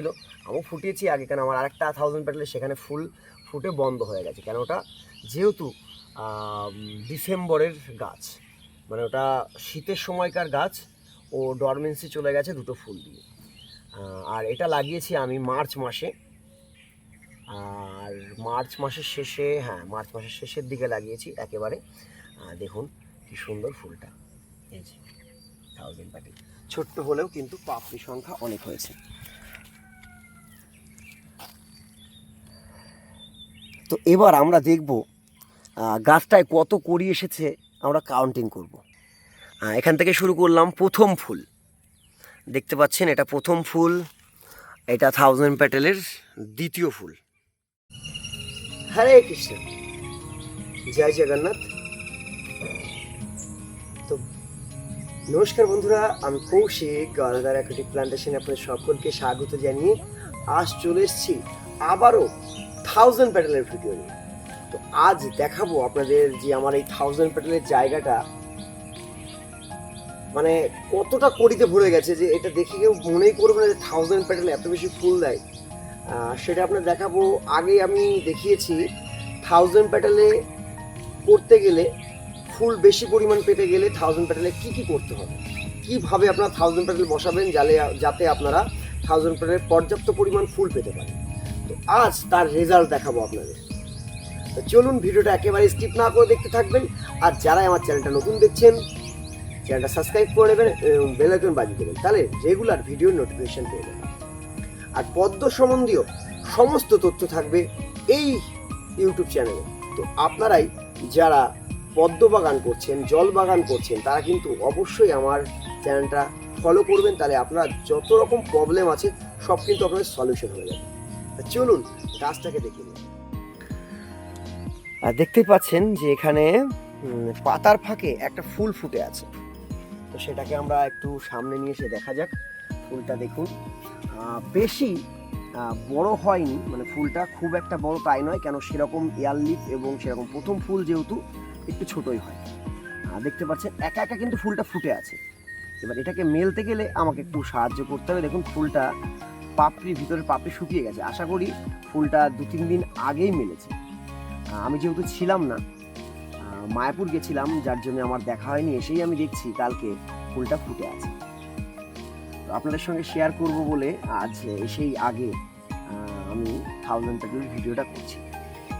ছিল। আমি ফুটিয়েছি আগে, কেন আমার আরেকটা থাউজেন্ড প্যাটেলে সেখানে ফুল ফুটে বন্ধ হয়ে গেছে। কেন ওটা? যেহেতু ডিসেম্বরের গাছ মানে ওটা শীতের সময়কার গাছ, ও ডরমেন্সি চলে গেছে দুটো ফুল দিয়ে। আর এটা লাগিয়েছি আমি মার্চ মাসে। আর মার্চ মাসের শেষে হ্যাঁ মার্চ মাসের শেষের দিকে লাগিয়েছি একেবারে। দেখুন কি সুন্দর ফুলটা। এই যে থাউজেন্ড প্যাটেল ছোট্ট হলেও কিন্তু পাপড়ি সংখ্যা অনেক হয়েছে। তো এবার আমরা দেখব গাছটায় কত কড়ি এসেছে, আমরা কাউন্টিং করব। এখান থেকে শুরু করলাম প্রথম ফুল। দেখতে পাচ্ছেন, এটা প্রথম ফুল, এটা থাউজেন্ড প্যাটেলের দ্বিতীয় ফুল। হরে কৃষ্ণ। জয় জগন্নাথ। তো নমস্কার বন্ধুরা, আমি কৌশিক গণদার অ্যাকুটিক প্লান্টেশনে আপনাদের সকলকে স্বাগত জানিয়ে আজ চলে এসেছি আবারও থাউজেন্ড প্যাটেলের ভিডিও নিয়ে তো আজ দেখাবো আপনাদের যে আমার এই থাউজেন্ড প্যাটেলের জায়গাটা মানে কতটা কড়িতে ভরে গেছে যে এটা দেখে কেউ মনেই করবে না যে থাউজেন্ড প্যাটেল এত বেশি ফুল দেয়। সেটা আপনার দেখাবো। আগে আমি দেখিয়েছি থাউজেন্ড প্যাটেলে করতে গেলে ফুল বেশি পরিমাণ পেতে গেলে থাউজেন্ড প্যাটেলে কী কী করতে হবে? কীভাবে আপনারা থাউজেন্ড প্যাটেল বসাবেন যাতে যাতে আপনারা থাউজেন্ড প্যাটেলে পর্যাপ্ত পরিমাণ ফুল পেতে পারেন? তো আজ তার রেজাল্ট দেখাবো আপনাদের। তো চলুন ভিডিওটা একেবারে স্কিপ না করে দেখতে থাকবেন। আর যারাই আমার চ্যানেলটা নতুন দেখছেন চ্যানেলটা সাবস্ক্রাইব করে নেবেন এবং বেল আইকন বাজিয়ে দেবেন, তাহলে রেগুলার ভিডিওর নোটিফিকেশন পেয়ে যাবেন। আর পদ্ম সম্বন্ধীয় সমস্ত তথ্য থাকবে এই ইউটিউব চ্যানেলে তো আপনারাই যারা পদ্ম বাগান করছেন, জল বাগান করছেন, তারা কিন্তু অবশ্যই আমার চ্যানেলটা ফলো করবেন, তাহলে আপনার যত রকম প্রবলেম আছে, সব কিন্তু আপনাদের সলিউশন হয়ে যাবে। চলুন, গাছটাকে দেখে আর দেখতেই পাচ্ছেন যে এখানে পাতার ফাঁকে একটা ফুল ফুটে আছে। তো সেটাকে আমরা একটু সামনে নিয়ে এসে দেখা যাক, ফুলটা দেখুন। বেশি বড় হয়নি মানে ফুলটা খুব একটা বড় তাই নয়, কেন সেরকম এয়ার লিফ এবং সেরকম প্রথম ফুল যেহেতু একটু ছোটই হয়। দেখতে পাচ্ছেন, একা একা কিন্তু ফুলটা ফুটে আছে। এবার এটাকে মেলতে গেলে আমাকে একটু সাহায্য করতে হবে। দেখুন, ফুলটা পাপড়ি ভিতরে পাপড়ি শুকিয়ে গেছে। আশা করি ফুলটা দু তিন দিন আগেই মেলেছে। আমি যেহেতু ছিলাম না মায়াপুর গেছিলাম, যার জন্য আমার দেখা হয়নি, এসেই আমি দেখছি কালকে ফুলটা ফুটে আছে। তো আপনাদের সঙ্গে শেয়ার করব বলে আজ এসেই আগে আমি থাউজেন্ড প্যাটেল ভিডিওটা করছি।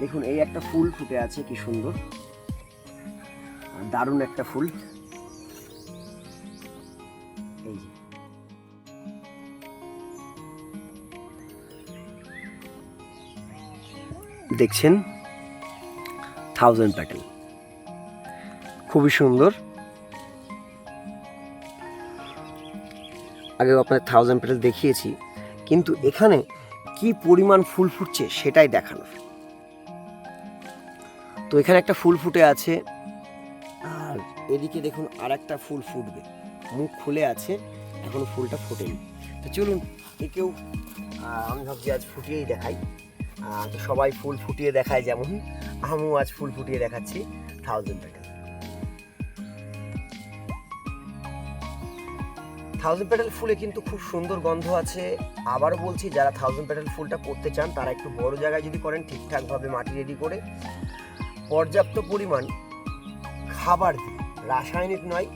দেখুন, এই একটা ফুল ফুটে আছে, কি সুন্দর। দারুণ একটা ফুল। দেখছেন থাউজেন্ড প্যাটেল খুবই সুন্দর। আগেও আপনার থাউজেন্ড প্যাটেল দেখিয়েছি, কিন্তু এখানে কি পরিমাণ ফুল ফুটছে সেটাই দেখানোর তো এখানে একটা ফুল ফুটে আছে, আর এদিকে দেখুন আর একটা ফুল ফুটবে। মুখ খুলে আছে, এখন ফুলটা ফোটেনি। তো চলুন, একেও আমি ভাবছি আজ ফুটিয়েই দেখাই। তো সবাই ফুল ফুটিয়ে দেখায় যেমন, আমিও আজ ফুল ফুটিয়ে দেখাচ্ছি থাউজেন্ড প্যাটেল থাউজেন্ড প্যাটেল ফুলে কিন্তু খুব সুন্দর গন্ধ আছে। আবারও বলছি, যারা থাউজেন্ড প্যাটেল ফুলটা করতে চান, তারা একটু বড় জায়গায় যদি করেন, ঠিকঠাকভাবে মাটি রেডি করে, পর্যাপ্ত পরিমাণ খাবার দিয়ে, রাসায়নিক নয়,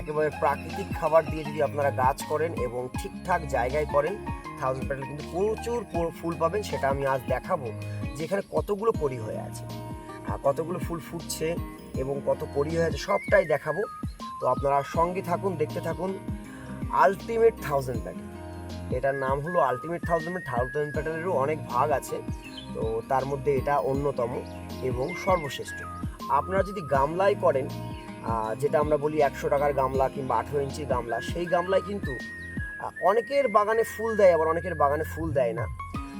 একেবারে প্রাকৃতিক খাবার দিয়ে যদি আপনারা গাছ করেন এবং ঠিকঠাক জায়গায় করেন থাউজেন্ড প্যাটেল কিন্তু প্রচুর ফুল পাবেন, সেটা আমি আজ দেখাবো যে এখানে কতগুলো পরি হয়ে আছে। আর কতগুলো ফুল ফুটছে এবং কত পরি হয়ে আছে, সবটাই দেখাবো। তো আপনারা সঙ্গে থাকুন, দেখতে থাকুন আলটিমেট থাউজেন্ড প্যাটেল এটার নাম হলো আলটিমেট থাউজেন্ড থাউজেন্ড প্যাটেলেরও অনেক ভাগ আছে। তো তার মধ্যে এটা অন্যতম এবং সর্বশ্রেষ্ঠ। আপনারা যদি গামলায় করেন যেটা আমরা বলি একশো টাকার গামলা কিংবা আঠেরো ইঞ্চির গামলা, সেই গামলায় কিন্তু অনেকের বাগানে ফুল দেয়, আবার অনেকের বাগানে ফুল দেয় না।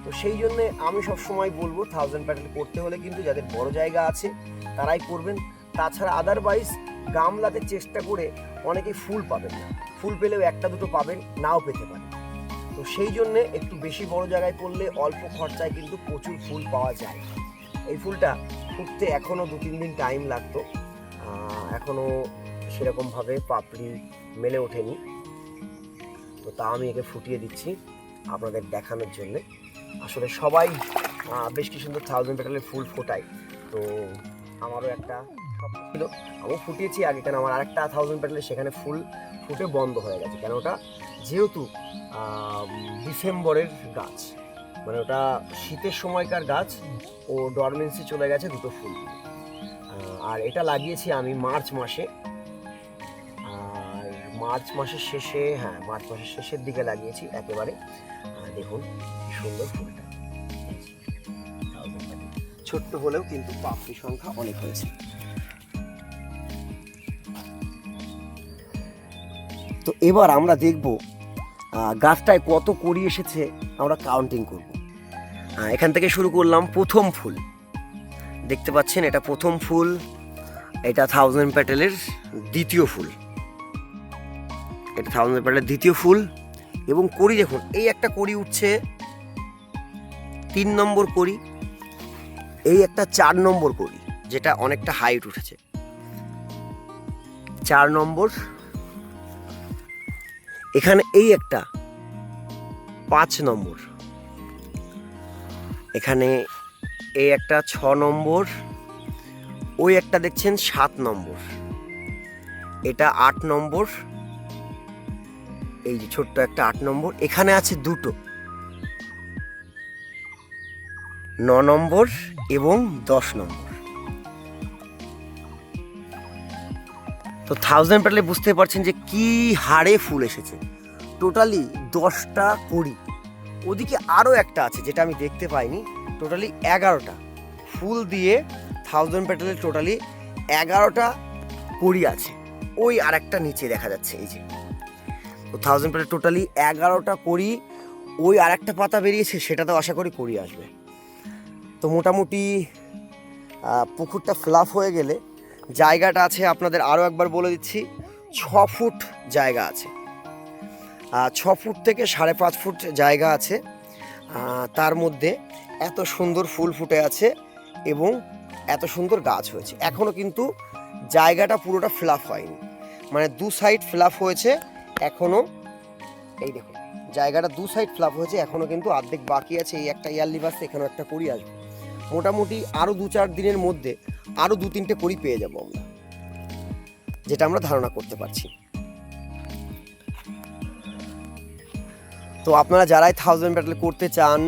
তো সেই জন্য আমি সব সময় বলব থাউজেন্ড প্যাটেল করতে হলে কিন্তু যাদের বড় জায়গা আছে, তারাই করবেন। তাছাড়া আদারওয়াইজ গামলাতে চেষ্টা করে অনেকে ফুল পাবেন না। ফুল পেলেও একটা দুটো পাবেন, নাও পেতে পারেন। তো সেই জন্যে একটু বেশি বড় জায়গায় করলে অল্প খরচায় কিন্তু প্রচুর ফুল পাওয়া যায়। এই ফুলটা ফুটতে এখনও দু তিন দিন টাইম লাগতো। এখনও সেরকমভাবে পাপড়ি মেলে ওঠেনি। তো তা আমি একে ফুটিয়ে দিচ্ছি আপনাদের দেখানোর জন্যে। আসলে সবাই বেশ কি সুন্দর থাউজেন্ড পেটালের ফুল ফোটায়। তো আমারও একটা ছিল। আমিও ফুটিয়েছি, আগে কেন আমার আরেকটা থাউজেন্ড পেটালের সেখানে ফুল ফুটে বন্ধ হয়ে গেছে। কেন ওটা? যেহেতু ডিসেম্বরের গাছ। মানে ওটা শীতের সময়কার গাছ, ও ডরমেন্সি চলে গেছে দুটো ফুল। আর এটা লাগিয়েছি আমি মার্চ মাসে। মার্চ মাসের শেষে হ্যাঁ মার্চ মাসের শেষের দিকে লাগিয়েছি একেবারে। দেখুন সুন্দর ফুলটা। ছোট্ট হলেও কিন্তু পাপড়ি সংখ্যা অনেক হয়েছে। তো এবার আমরা দেখব গাছটায় কত কড়ি এসেছে, আমরা কাউন্টিং করব। এখান থেকে শুরু করলাম প্রথম ফুল। দেখতে পাচ্ছেন, এটা প্রথম ফুল, এটা থাউজেন্ড প্যাটেলের দ্বিতীয় ফুল। এটা থাউজেন্ড প্যাটেলের দ্বিতীয় ফুল। এবং করি দেখুন, এই একটা করি উঠছে, তিন নম্বর করি এই একটা চার নম্বর করি যেটা অনেকটা হাইট উঠেছে। চার নম্বর, এখানে এই একটা, পাঁচ নম্বর। এখানে এই একটা ছ নম্বর, ওই একটা দেখছেন সাত নম্বর। এটা আট নম্বর এই যে ছোট্ট একটা আট নম্বর, এখানে আছে দুটো। ন নম্বর এবং দশ নম্বর। তো থাউজেন্ড পেলে বুঝতে পারছেন যে কি হারে ফুল এসেছে। টোটালি দশটা কুড়ি। ওদিকে আরও একটা আছে, যেটা আমি দেখতে পাইনি। টোটালি এগারোটা। ফুল দিয়ে থাউজেন্ড পেটালের টোটালি এগারোটা কুড়ি আছে। ওই আর একটা নিচে দেখা যাচ্ছে, এই যে। থাউজেন্ড পেটাল টোটালি এগারোটা করি, ওই আর একটা পাতা বেরিয়েছে সেটাতেও আশা করি করি আসবে। তো মোটামুটি পুকুরটা ফ্লাফ হয়ে গেলে, জায়গাটা আছে, আপনাদের আরও একবার বলে দিচ্ছি, ছ ফুট জায়গা আছে। ছ ফুট থেকে সাড়ে পাঁচ ফুট জায়গা আছে। তার মধ্যে এত সুন্দর ফুল ফুটে আছে এবং এত সুন্দর গাছ হয়েছে। এখনও কিন্তু জায়গাটা পুরোটা ফ্লাফ হয়নি। মানে দু সাইড ফ্লাফ হয়েছে এখনও এই দেখুন, জায়গাটা দু সাইড ফ্লাপ হয়েছে এখনও কিন্তু অর্ধেক বাকি আছে, এই একটা ইয়ারলি বাস এখানেও একটা করি আসবে। মোটামুটি আরও দু চার দিনের মধ্যে আরও দু তিনটে করি পেয়ে যাব আমরা, যেটা আমরা ধারণা করতে পারছি। তো আপনারা যারাই থাউজেন্ড ব্যাটেল করতে চান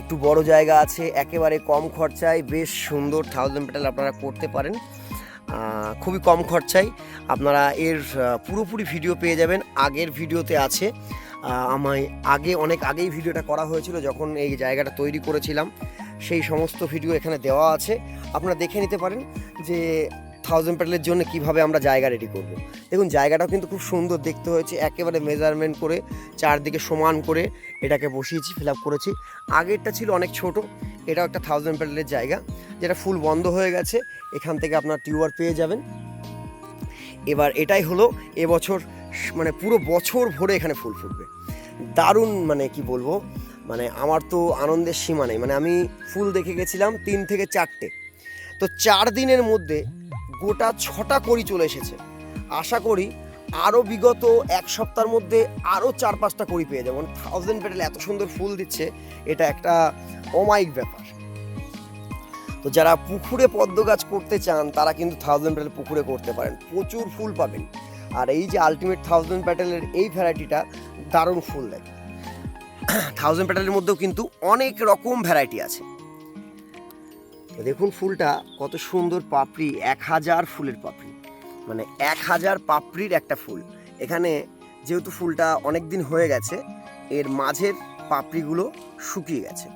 একটু বড় জায়গা আছে, একেবারে কম খরচায়, বেশ সুন্দর থাউজেন্ড ব্যাটেল আপনারা করতে পারেন। খুবই কম খরচায় আপনারা এর পুরোপুরি ভিডিও পেয়ে যাবেন। আগের ভিডিওতে আছে। আমায় আগে, অনেক আগেই ভিডিওটা করা হয়েছিল যখন এই জায়গাটা তৈরি করেছিলাম। সেই সমস্ত ভিডিও এখানে দেওয়া আছে। আপনারা দেখে নিতে পারেন যে থাউজেন্ড প্যাটেলের জন্য কীভাবে আমরা জায়গা রেডি করব? দেখুন, জায়গাটাও কিন্তু খুব সুন্দর দেখতে হয়েছে, একেবারে মেজারমেন্ট করে, চারদিকে সমান করে এটাকে বসিয়েছি ফিল আপ করেছি। আগেরটা ছিল অনেক ছোট, এটাও একটা থাউজেন্ড প্যাটেলের জায়গা, যেটা ফুল বন্ধ হয়ে গেছে, এখান থেকে আপনার টিউবার পেয়ে যাবেন। এবার এটাই হলো এবছর মানে পুরো বছর ভরে এখানে ফুল ফুটবে। দারুণ মানে কি বলব মানে আমার তো আনন্দের সীমা নেই মানে আমি ফুল দেখে গেছিলাম তিন থেকে চারটে। তো চার দিনের মধ্যে গোটা ছটা করি চলে এসেছে। আশা করি আরও বিগত এক সপ্তাহের মধ্যে আরও চার পাঁচটা করি পেয়ে যাব। থাউজেন্ড পেটেল এত সুন্দর ফুল দিচ্ছে, এটা একটা অমায়িক ব্যাপার। তো যারা পুকুরে পদ্ম গাছ করতে চান, তারা কিন্তু থাউজেন্ড প্যাটেল পুকুরে করতে পারেন। প্রচুর ফুল পাবেন। আর এই যে আলটিমেট থাউজেন্ড প্যাটেলের এই ভ্যারাইটিটা দারুণ ফুল দেয়। থাউজেন্ড প্যাটেলের মধ্যেও কিন্তু অনেক রকম ভ্যারাইটি আছে। দেখুন ফুলটা, কত সুন্দর পাপড়ি, এক হাজার ফুলের পাপড়ি। মানে এক হাজার পাপড়ির একটা ফুল। এখানে যেহেতু ফুলটা অনেক দিন হয়ে গেছে, এর মাঝের পাপড়িগুলো শুকিয়ে গেছে।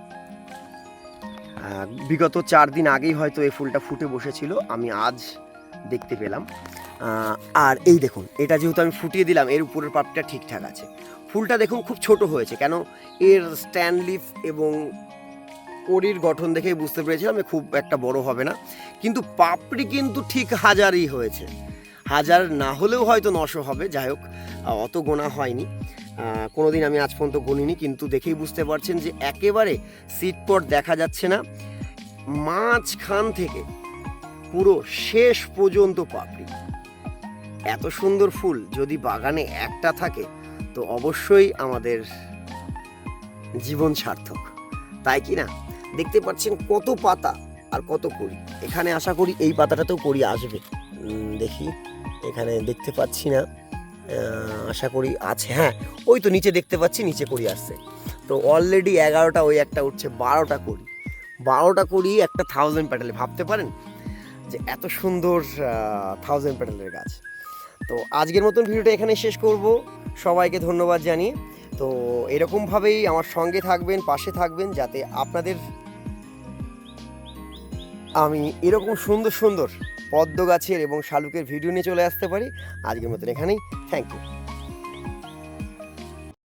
বিগত চার দিন আগেই হয়তো এই ফুলটা ফুটে বসেছিল, আমি আজ দেখতে পেলাম। আর এই দেখুন, এটা যেহেতু আমি ফুটিয়ে দিলাম, এর উপরের পাপড়িটা ঠিকঠাক আছে। ফুলটা দেখুন খুব ছোট হয়েছে, কেন? এর স্ট্যান্ড লিফ এবং কড়ির গঠন দেখেই বুঝতে পেরেছিলাম এ খুব একটা বড় হবে না। কিন্তু পাপড়ি কিন্তু ঠিক হাজারই হয়েছে। হাজার না হলেও হয়তো নশো হবে, যাই হোক অত গোনা হয়নি। কোনো দিন আমি আজ পর্যন্ত গণিনি কিন্তু দেখেই বুঝতে পারছেন যে একেবারে সিটপট দেখা যাচ্ছে না। মাঝখান থেকে পুরো শেষ পর্যন্ত পাপড়ি। এত সুন্দর ফুল যদি বাগানে একটা থাকে, তো অবশ্যই আমাদের জীবন সার্থক। তাই কি না? দেখতে পাচ্ছেন কত পাতা আর কত কড়ি। এখানে আশা করি এই পাতাটাতেও কড়ি আসবে। দেখি, এখানে দেখতে পাচ্ছি না। আশা করি আছে। হ্যাঁ ওই তো নিচে দেখতে পাচ্ছি, নিচে কড়ি আসছে। তো অলরেডি এগারোটা, ওই একটা উঠছে, বারোটা করি বারোটা কড়ি একটা থাউজেন্ড প্যাটেলে ভাবতে পারেন যে এত সুন্দর থাউজেন্ড প্যাটেলের গাছ। তো আজকের মতন ভিডিওটা এখানে শেষ করব। সবাইকে ধন্যবাদ জানিয়ে। তো এরকমভাবেই আমার সঙ্গে থাকবেন, পাশে থাকবেন, যাতে আপনাদের আমি এরকম সুন্দর সুন্দর পদ্ম গাছের এবং শালুকের ভিডিও নিয়ে চলে আসতে পারি। আজকের মতন এখানেই। Thank you